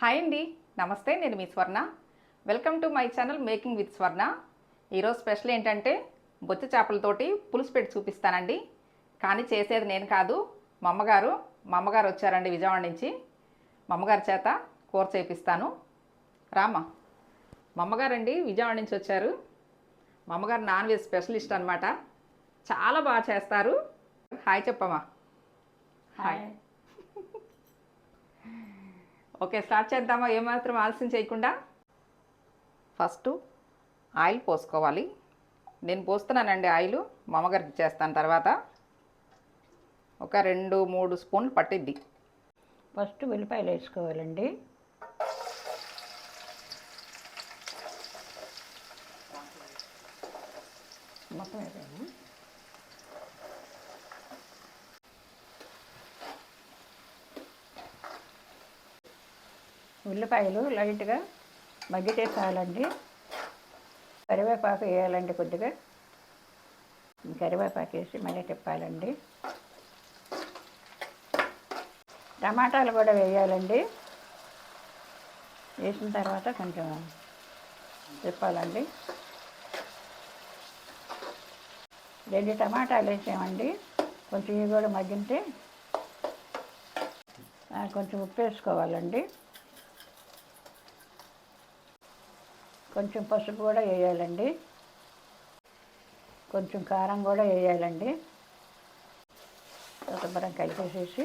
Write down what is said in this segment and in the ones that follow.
Hi అండి. నమస్తే నేను మీ Swarna. Welcome to my channel making with Swarna. ఈరోజు స్పెషల్ ఏంటంటే బొచ్చ చేపలతోటి పులుసు పెట్టి చూపిస్తానండి. కానీ చేసేది నేను కాదు మా అమ్మగారు మా అమ్మగారు వచ్చారండి విజయవాడ నుంచి. మా అమ్మగారి చేత కూర చేపిస్తాను. రామా మా అమ్మగారండి విజయవాడ నుంచి వచ్చారు. మా అమ్మగారు నాన్ వెజ్ స్పెషలిస్ట్ అనమాట చాలా బాగా చేస్తారు. హాయ్ చెప్పమ్మా. హాయ్. ఓకే స్టార్ట్ చేద్దామా? ఏమాత్రం ఆలస్యం చేయకుండా? ఫస్ట్ ఆయిల్ పోసుకోవాలి. నేను పోస్తున్నానండి ఆయిల్ మా అమ్మగారికి చేస్తాను తర్వాత. ఒక రెండు మూడు స్పూన్లు పట్టిద్ది. ఫస్ట్ ఉల్లిపాయలు వేసుకోవాలండి. మొత్తం ఉల్లిపాయలు లైట్గా మగ్గితేసాలండి కరివేపాకు వేయాలండి కొద్దిగా. కరివేపాకు వేసి మళ్ళీ తిప్పాలండి. టమాటాలు కూడా వేయాలండి. వేసిన తర్వాత కొంచెం తిప్పాలండి. రెండు టమాటాలు వేసామండి. కొంచెం ఇవి కూడా మగ్గింటే కొంచెం ఉప్పు వేసుకోవాలండి. కొంచెం పసుపు కూడా వేయాలండి. కొంచెం కారం కూడా వేయాలండి. శుభ్రం కలిపేసేసి.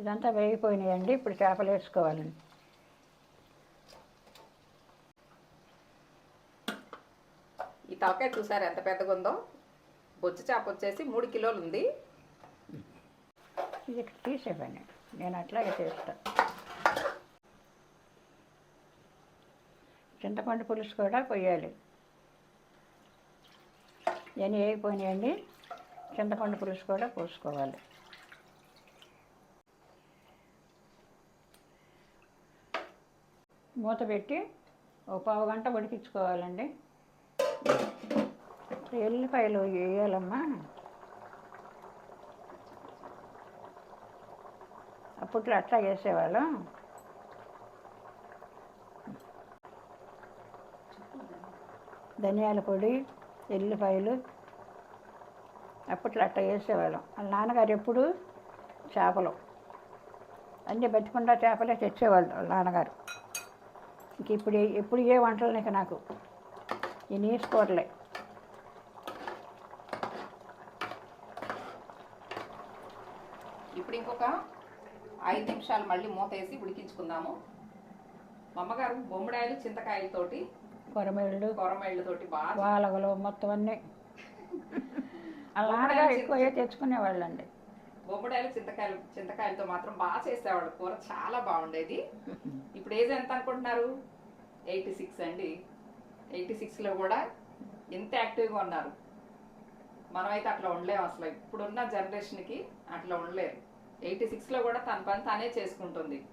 ఇదంతా వేగిపోయినాయండి. ఇప్పుడు చేపలు వేసుకోవాలండి. ఈ తలకాయ చూసారు ఎంత పెద్దగా ఉందో? బొచ్చు చేప వచ్చేసి మూడు కిలోలు ఉంది. ఇది ఇక్కడ తీసేపండి నేను అట్లాగే చేస్తా. చింతపండు పులుసు కూడా పోయాలి. ఇవన్నీ వేగిపోయినాయండి. చింతపండు పులుసు కూడా పోసుకోవాలి. మూత పెట్టి ఒక పావు గంట ఉడికించుకోవాలండి. ఎల్లిపాయలు వేయాలమ్మా. అప్పట్లో అట్లా చేసేవాళ్ళం ధనియాల పొడి ఎల్లిపాయలు అప్పట్లో అట్లా వేసేవాళ్ళం వాళ్ళ నాన్నగారు ఎప్పుడు చేపలు. అన్నీ బతికుండా చేపలే తెచ్చేవాళ్ళు వాళ్ళ నాన్నగారు. ఇంక ఇప్పుడు ఎప్పుడు ఏ వంటలు నీకు నాకు. ఈ నీసు కూరలే ఇప్పుడు ఇంకొక ఐదు నిమిషాలు మళ్ళీ మూత వేసి ఉడికించుకుందాము. మా అమ్మగారు బొమ్మడాయలు చింతకాయలతోటి కొరమేళ్ళు. కొరమేళ్ళతోటి బాగా వాలగలు మొత్తం అన్నీ. నాన్నగారు ఎక్కువ తెచ్చుకునేవాళ్ళండి. బొమ్మడాయలు చింతకాయలు చింతకాయలతో మాత్రం బాగా చేసేవాళ్ళు. కూర చాలా బాగుండేది. ఇప్పుడు ఏజ్ ఎంత అనుకుంటున్నారు? ఎయిటీ సిక్స్ అండి. ఎయిటీ సిక్స్లో కూడా ఎంత యాక్టివ్గా ఉన్నారు. మనమైతే అట్లా ఉండలేము అసలు. ఇప్పుడున్న జనరేషన్కి అట్లా ఉండలేరు. ఎయిటీ సిక్స్లో కూడా తన పని తానే చేసుకుంటుంది.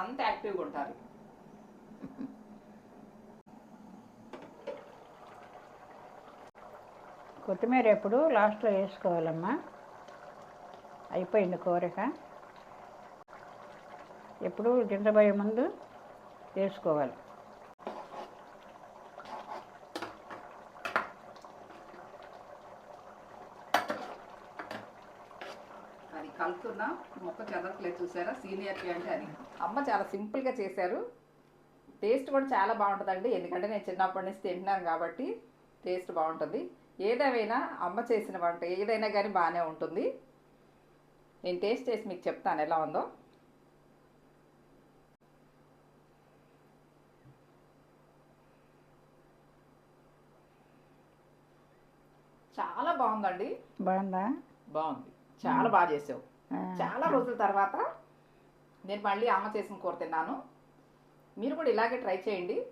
అంత యాక్టివ్గా ఉంటారు. కొత్తిమీర ఎప్పుడు లాస్ట్లో వేసుకోవాలమ్మా. అయిపోయింది కూరక ఎప్పుడు దిండబోయే ముందు వేసుకోవాలి. అది కలుతున్నా మొక్క చెదరట్లేదు చూసారా? సీనియర్కి అంటే అది అమ్మ చాలా సింపుల్గా చేశారు. టేస్ట్ కూడా చాలా బాగుంటుందండి. ఎందుకంటే నేను చిన్నప్పటి నుంచి తింటున్నాను కాబట్టి టేస్ట్ బాగుంటుంది. ఏదేమైనా అమ్మ చేసిన వంట ఏదైనా కానీ బాగానే ఉంటుంది. నేను టేస్ట్ చేసి మీకు చెప్తాను ఎలా ఉందో. చాలా బాగుందండి. బాగుందా? బాగుంది. చాలా బాగా చేసావు. చాలా రోజుల తర్వాత నేను మళ్ళీ అమ్మ చేసిన కూర తిన్నాను. మీరు కూడా ఇలాగే ట్రై చేయండి.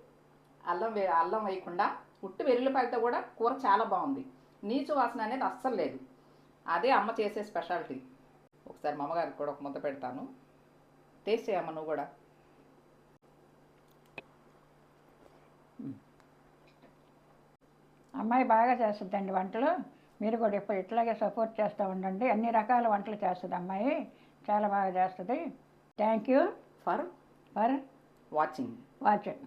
అల్లం అల్లం వేయకుండా ఉట్టు వెల్లుల్లిపాయలతో కూడా కూర చాలా బాగుంది. నీచు వాసన అనేది అస్సలు లేదు. అదే అమ్మ చేసే స్పెషాలిటీ. ఒకసారి మా అమ్మగారికి కూడా ఒక ముద్ద పెడతాను. టేస్ట్ చేయమ్మ నువ్వు కూడా. అమ్మాయి బాగా చేస్తుందండి వంటలు. మీరు కూడా ఇప్పుడు ఇట్లాగే సపోర్ట్ చేస్తూ ఉండండి. అన్ని రకాల వంటలు చేస్తుంది అమ్మాయి. చాలా బాగా చేస్తుంది. Thank you. For for watching. Watching.